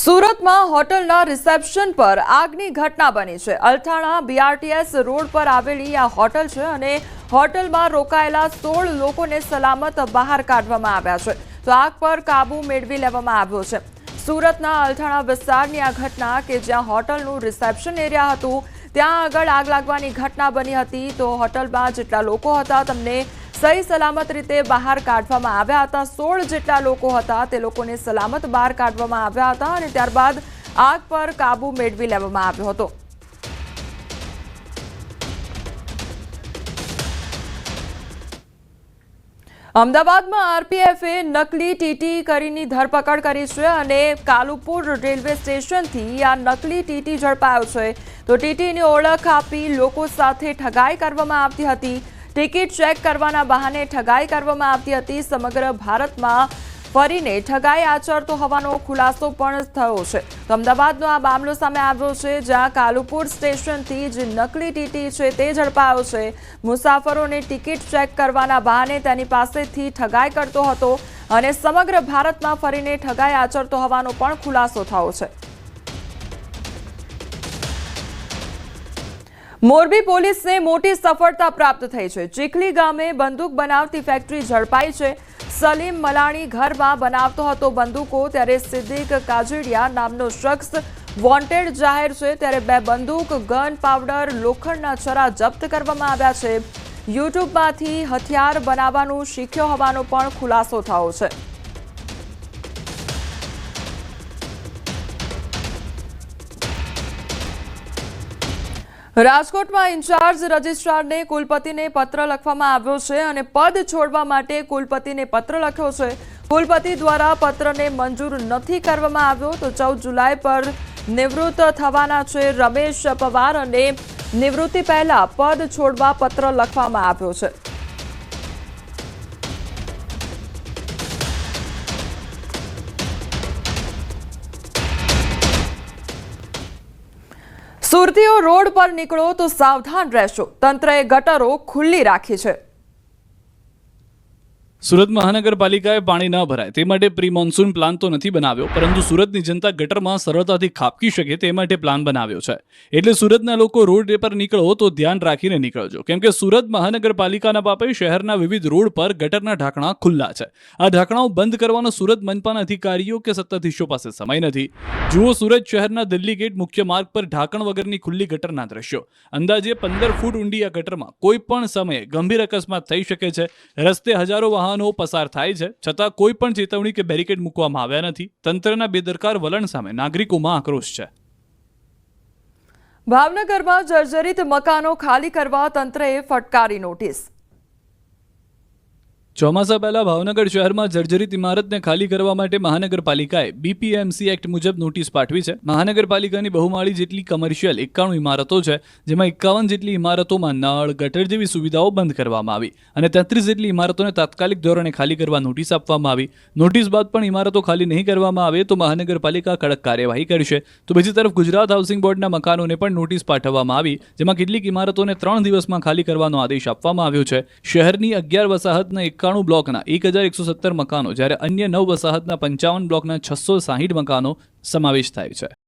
સુરતમાં હોટલના રિસેપ્શન પર આગની ઘટના બની છે. અલથાણા બીઆરટીએસ રોડ પર આવેલી આ હોટલ છે અને હોટલમાં રોકાયેલા સોળ લોકોને સલામત બહાર કાઢવામાં આવ્યા છે. તો આગ પર કાબુ મેળવી લેવામાં આવ્યો છે. સુરતના અલથાણા વિસ્તારની આ ઘટના કે જ્યાં હોટલનું રિસેપ્શન એરિયા હતું, ત્યાં આગળ આગ લાગવાની ઘટના બની હતી. તો હોટલમાં જેટલા લોકો હતા, તેમને સહી સલામત રીતે બહાર કાઢવામાં આવ્યા હતા. સોળ જેટલા લોકો હતા તે લોકોને સલામત બહાર કાઢવામાં આવ્યા હતા અને ત્યારબાદ આગ પર કાબુ મેળવી લેવામાં આવ્યો હતો. અમદાવાદમાં આરપીએફે નકલી ટીટી કરીની ધરપકડ કરી છે અને કાલુપુર રેલવે સ્ટેશનથી આ નકલી ટીટી ઝડપાયો છે. તો ટીટીની ઓળખ આપી લોકો સાથે ઠગાઈ કરવામાં આવતી હતી. ટિકિટ ચેક કરવાના બહાને ઠગાઈ કરવામાં આવતી હતી. સમગ્ર ભારતમાં ફરીને ઠગાઈ આચરતો હોવાનો ખુલાસો પણ થયો છે. તો અમદાવાદનો આ મામલો સામે આવ્યો છે, જ્યાં કાલુપુર સ્ટેશનથી જે નકલી ટીટી છે તે ઝડપાયો છે. મુસાફરોને ટિકિટ ચેક કરવાના બહાને તેની પાસેથી ઠગાઈ કરતો હતો અને સમગ્ર ભારતમાં ફરીને ઠગાઈ આચરતો હોવાનો પણ ખુલાસો થયો છે. મોરબી પોલીસને મોટી સફળતા પ્રાપ્ત થઈ છે. ચીખલી ગામે બંદૂક બનાવતી ફેક્ટરી ઝડપાઈ છે. સલીમ મલાણી ઘરમાં બનાવતો હતો બંદૂકો, ત્યારે સિદ્દીક કાજડિયા નામનો શખ્સ વોન્ટેડ જાહેર છે, ત્યારે બે બંદૂક ગન પાવડર લોખંડના છરા જપ્ત કરવામાં આવ્યા છે. યુટ્યુબમાંથી હથિયાર બનાવવાનું શીખ્યો હોવાનો પણ ખુલાસો થયો છે. રાજકોટમાં ઇન્ચાર્જ રજિસ્ટ્રારને કુલપતિને પત્ર લખવામાં આવ્યો છે અને પદ છોડવા માટે કુલપતિને પત્ર લખ્યો છે. કુલપતિ દ્વારા પત્રને મંજૂર નથી કરવામાં આવ્યો તો ચૌદ જુલાઈ પર નિવૃત્ત થવાના છે રમેશ પવાર અને નિવૃત્તિ પહેલા પદ છોડવા પત્ર લખવામાં આવ્યો છે. સુરતીઓ રોડ પર નીકળો તો સાવધાન રહેશો. તંત્રએ ગટરો ખુલ્લી રાખી છે. સુરત મહાનગરપાલિકાએ પાણી ન ભરાય તે માટે પ્રી મોન્સૂન પ્લાન તો નથી બનાવ્યો, પરંતુ સુરતની જનતા ગટરમાં સરળતાથી ખાપકી શકે તે માટે પ્લાન બનાવ્યો છે. એટલે સુરતના લોકો રોડ પર નીકળો તો ધ્યાન રાખીને નીકળજો. કેમ કે સુરત મહાનગરપાલિકાના પાપે શહેરના વિવિધ રોડ પર ગટરના ઢાંકણા ખુલ્લા છે. આ ઢાંકણાઓ બંધ કરવાનો સુરત મનપાના અધિકારીઓ કે સત્તાધીશો પાસે સમય નથી. જુઓ સુરત શહેરના દિલ્હી ગેટ મુખ્ય માર્ગ પર ઢાંકણ વગરની ખુલ્લી ગટરના દ્રશ્યો. અંદાજે પંદર ફૂટ ઊંડી આ ગટરમાં કોઈ પણ સમયે ગંભીર અકસ્માત થઈ શકે છે. રસ્તે હજારો વાહનો પસાર થાય છે, છતાં કોઈ પણ ચેતવણી કે બેરિકેડ મૂકવામાં આવ્યા નથી. તંત્રના બેદરકાર વલણ સામે નાગરિકોમાં આક્રોશ છે. ભાવનગરમાં જર્જરિત મકાનો ખાલી કરવા તંત્રએ ફટકારી નોટિસ. ચોમાસા પહેલા ભાવનગર શહેરમાં જર્જરિત ઇમારતને ખાલી કરવા માટે મહાનગરપાલિકાએ બીપીએમસી એક્ટ મુજબ નોટિસ પાઠવી છે. મહાનગરપાલિકાની બહુમાળી જેટલી કમર્શિયલ એકાણું ઇમારતો છે, જેમાં એકાવન જેટલી ઇમારતોમાં નળ, ગટર જેવી સુવિધાઓ બંધ કરવામાં આવી અને તેત્રીસ જેટલી ઇમારતોને તાત્કાલિક ધોરણે ખાલી કરવા નોટિસ આપવામાં આવી. નોટિસ બાદ પણ ઇમારતો ખાલી નહીં કરવામાં આવે તો મહાનગરપાલિકા કડક કાર્યવાહી કરશે. તો બીજી તરફ ગુજરાત હાઉસિંગ બોર્ડના મકાનોને પણ નોટિસ પાઠવવામાં આવી, જેમાં કેટલીક ઇમારતોને ત્રણ દિવસમાં ખાલી કરવાનો આદેશ આપવામાં આવ્યો છે. શહેરની અગિયાર વસાહતના એકાણું બ્લોકના એક હજાર એકસો સત્તર મકાનો, જ્યારે અન્ય નવ વસાહતના પંચાવન બ્લોકના છસો સાહીઠ મકાનો સમાવેશ થાય છે.